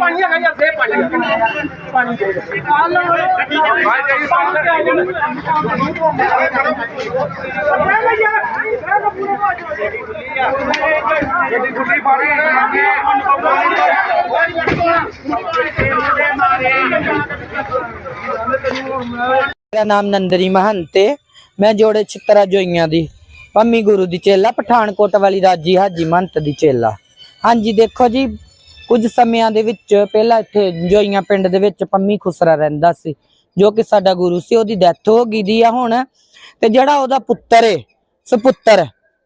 ਪਾਣੀ ਹੈਗਾ ਯਾਰ ਦੇ ਪਾਣੀ ਪਾਣੀ ਦੇ ਮੈਂ ਯਾਰ ਇਹ ਪੂਰੇ ਬਾਜੂ ਗੱਡੀ ਗੁੱਡੀ ਫਾੜੀ ਮੇਰਾ ਨਾਮ ਨੰਦਰੀ ਮਹੰਤ ਹੈ ਮੈਂ ਜੋੜੇ ਛਿੱਤਰਾ ਜੋਈਆਂ ਦੀ। ਪੰਮੀ ਗੁਰੂ ਦੀ ਚੇਲਾ, ਪਠਾਨਕੋਟ ਵਾਲੀ ਰਾਜੀ ਹਾਜੀ ਮਹੰਤ ਦੀ ਚੇਲਾ। ਹਾਂਜੀ, ਦੇਖੋ ਜੀ, ਕੁਝ ਸਮਿਆਂ ਦੇ ਵਿੱਚ, ਪਹਿਲਾਂ ਇੱਥੇ ਜੋਈਆਂ ਪਿੰਡ ਦੇ ਵਿੱਚ ਪੰਮੀ ਖੁਸਰਾ ਰਹਿੰਦਾ ਸੀ, ਜੋ ਕਿ ਸਾਡਾ ਗੁਰੂ ਸੀ, ਉਹਦੀ ਡੈਥ ਹੋ ਗਈ ਦੀ ਆ ਹੁਣ। ਤੇ ਜਿਹੜਾ ਉਹਦਾ ਪੁੱਤਰ ਏ, ਸੁਪੁੱਤਰ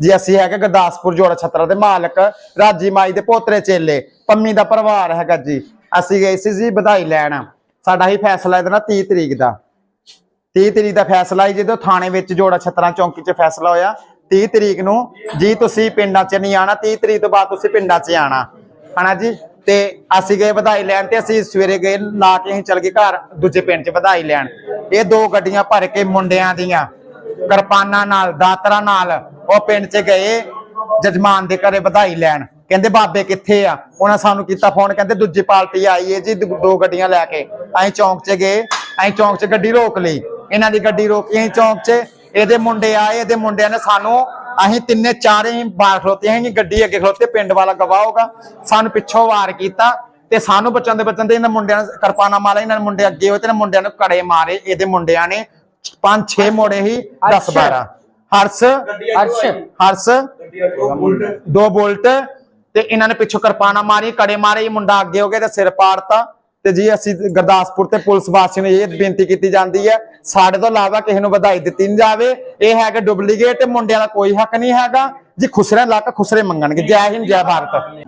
ਜੀ ਅਸੀਂ ਹੈਗਾ ਗੁਰਦਾਸਪੁਰ ਜੋੜਾ ਛਤਰਾ ਦੇ ਮਾਲਕ, ਰਾਜੀ ਮਾਈ ਦੇ ਪੋਤਰੇ ਚੇਲੇ, ਪੰਮੀ ਦਾ ਪਰਿਵਾਰ ਹੈਗਾ ਜੀ, ਅਸੀਂ ਗਏ ਸੀ ਜੀ ਵਧਾਈ ਲੈਣ। ਸਾਡਾ ਹੀ ਫੈਸਲਾ ਇਹਦਾ 30 ਤਰੀਕ ਦਾ। 30 ਤਰੀਕ ਦਾ ਫੈਸਲਾ ਹੀ ਜਦੋਂ ਥਾਣੇ ਵਿੱਚ ਜੋੜਾ ਛਤਰਾ ਚੌਂਕੀ 'ਚ ਫੈਸਲਾ ਹੋਇਆ 30 ਤਰੀਕ ਨੂੰ ਜੀ ਤੁਸੀਂ ਪਿੰਡਾਂ 'ਚ ਨਹੀਂ ਆਣਾ 30 ਤਰੀਕ ਤੋਂ ਬਾਅਦ ਤੁਸੀਂ ਪਿੰਡਾਂ 'ਚ ਆਣਾ ਹਨਾ ਜੀ? ਤੇ ਅਸੀਂ ਗਏ ਵਧਾਈ ਲੈਣ ਤੇ ਅਸੀਂ ਸਵੇਰੇ ਗਏ, ਲਾ ਕੇ ਅਸੀਂ ਚਲ ਗਏ ਘਰ, ਦੂਜੇ ਪਿੰਡ 'ਚ ਵਧਾਈ ਲੈਣ। ਇਹ ਦੋ ਗੱਡੀਆਂ ਭਰ ਕੇ ਮੁੰਡਿਆਂ ਦੀਆਂ, ਕਿਰਪਾਨਾਂ ਨਾਲ, ਦਾਤਰਾਂ ਨਾਲ ਉਹ ਪਿੰਡ 'ਚ ਗਏ ਜਜਮਾਨ ਦੇ ਘਰੇ ਵਧਾਈ ਲੈਣ। ਕਹਿੰਦੇ ਬਾਬੇ ਕਿੱਥੇ ਆ? ਉਹਨਾਂ ਸਾਨੂੰ ਕੀਤਾ ਫੋਨ ਕਹਿੰਦੇ ਦੂਜੀ ਪਾਰਟੀ ਆਈ ਹੈ ਜੀ ਦੋ ਗੱਡੀਆਂ ਲੈ ਕੇ। ਅਸੀਂ ਚੌਂਕ 'ਚ ਗਏ ਅਸੀਂ ਚੌਂਕ 'ਚ ਗੱਡੀ ਰੋਕ ਲਈ। ਇਹਨਾਂ ਦੀ ਗੱਡੀ ਰੋਕੀ ਅਸੀਂ ਚੌਂਕ 'ਚ। ਇਹਦੇ ਮੁੰਡੇ ਆਏ ਇਹਦੇ ਮੁੰਡਿਆਂ ਨੇ ਸਾਨੂੰ ਅਸੀਂ ਤਿੰਨੇ ਚਾਰੇ ਹੀ ਬਾਹਰ ਖਲੋਤੇ ਹਾਂ ਗੱਡੀ ਅੱਗੇ ਖਲੋਤੇ ਪਿੰਡ ਵਾਲਾ ਗਵਾਹ ਹੋਗਾ ਸਾਨੂੰ ਪਿੱਛੋਂ ਵਾਰ ਕੀਤਾ ਤੇ ਸਾਨੂੰ ਬਚਾਉਂਦੇ ਬਚਾਉਂਦੇ ਇਹਨਾਂ ਮੁੰਡਿਆਂ ਨੇ ਕਿਰਪਾਨਾ ਮਾਰਿਆ ਇਹਨਾਂ ਮੁੰਡੇ ਅੱਗੇ ਹੋਏ ਤੇ ਇਹਨਾਂ ਮੁੰਡਿਆਂ ਨੂੰ ਕੜੇ ਮਾਰੇ। ਇਹਦੇ ਮੁੰਡਿਆਂ ਨੇ ਪੰਜ ਛੇ ਮੋੜੇ ਹੀ 10 12 ਹਰਸ ਅਰਸ਼ ਹਰਸ ਦੋ ਬੁਲਟ। ਤੇ ਇਹਨਾਂ ਨੇ ਪਿੱਛੋਂ ਕਿਰਪਾਨਾ ਮਾਰੀ ਕੜੇ ਮਾਰੇ ਇਹ ਮੁੰਡਾ ਅੱਗੇ ਹੋ ਗਿਆ ਤੇ ਸਿਰ ਪਾੜਤਾ। ਤੇ ਜੀ ਅਸੀਂ ਗੁਰਦਾਸਪੁਰ ਤੇ ਪੁਲਿਸ ਵਾਸੀਆਂ ਨੂੰ ਇਹ ਬੇਨਤੀ ਕੀਤੀ ਜਾਂਦੀ ਹੈ ਸਾਡੇ ਤੋਂ ਇਲਾਵਾ ਕਿਸੇ ਨੂੰ ਵਧਾਈ ਦਿੱਤੀ ਨਹੀਂ ਜਾਵੇ। ਇਹ ਹੈਗਾ ਡੁਪਲੀਕੇਟ ਮੁੰਡਿਆਂ ਦਾ ਕੋਈ ਹੱਕ ਨਹੀਂ ਹੈਗਾ। ਜੀ ਖੁਸਰੇ ਲੱਕ ਖੁਸਰੇ ਮੰਗਣਗੇ। ਜੈ ਹਿੰਦ ਜੈ ਭਾਰਤ।